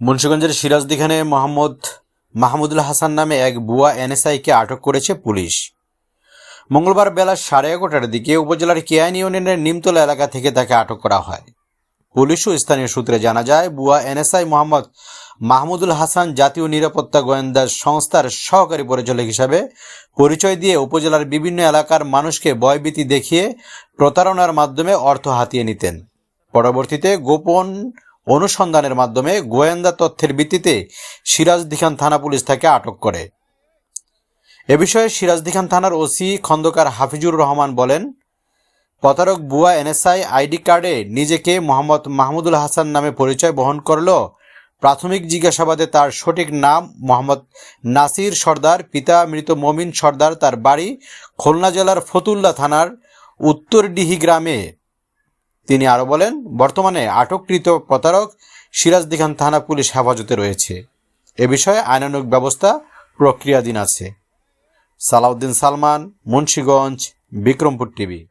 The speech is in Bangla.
মুন্সিগঞ্জের সিরাজদিখানে মোহাম্মদ মাহমুদুল হাসান নামে এক বুয়া এনএসআইকে আটক করেছে পুলিশ। মঙ্গলবার বেলা সাড়ে এগারোটার দিকে উপজেলার কেয়াইন ইউনিয়নের নিমতলা এলাকা থেকে তাকে আটক করা হয়। পুলিশ ও স্থানীয় সূত্রে জানা যায়, বুয়া এনএসআই মোহাম্মদ মাহমুদুল হাসান জাতীয় নিরাপত্তা গোয়েন্দা সংস্থার সহকারী পরিচালক হিসাবে পরিচয় দিয়ে উপজেলার বিভিন্ন এলাকার মানুষকে ভয়ভীতি দেখিয়ে প্রতারণার মাধ্যমে অর্থ হাতিয়ে নিতেন। পরবর্তীতে গোপন অনুসন্ধানের মাধ্যমে গোয়েন্দা তথ্যের ভিত্তিতে সিরাজদিখান থানা পুলিশ তাকে আটক করে। এ বিষয়ে সিরাজদিখান থানার ওসি খন্দকার হাফিজুর রহমান বলেন, প্রতারক বুয়া এনএসআই আইডি কার্ডে নিজেকে মোহাম্মদ মাহমুদুল হাসান নামে পরিচয় বহন করল। প্রাথমিক জিজ্ঞাসাবাদে তার সঠিক নাম মোহাম্মদ নাসির সর্দার, পিতা মৃত মমিন সর্দার, তার বাড়ি খুলনা জেলার ফতুল্লা থানার উত্তরডিহি গ্রামে। তিনি আরও বলেন, বর্তমানে আটককৃত প্রতারক সিরাজদিখান থানা পুলিশ হেফাজতে রয়েছে। এ বিষয়ে আইনানুগ ব্যবস্থা প্রক্রিয়াধীন আছে। সালাউদ্দিন সালমান, মুন্সীগঞ্জ, বিক্রমপুর টিভি।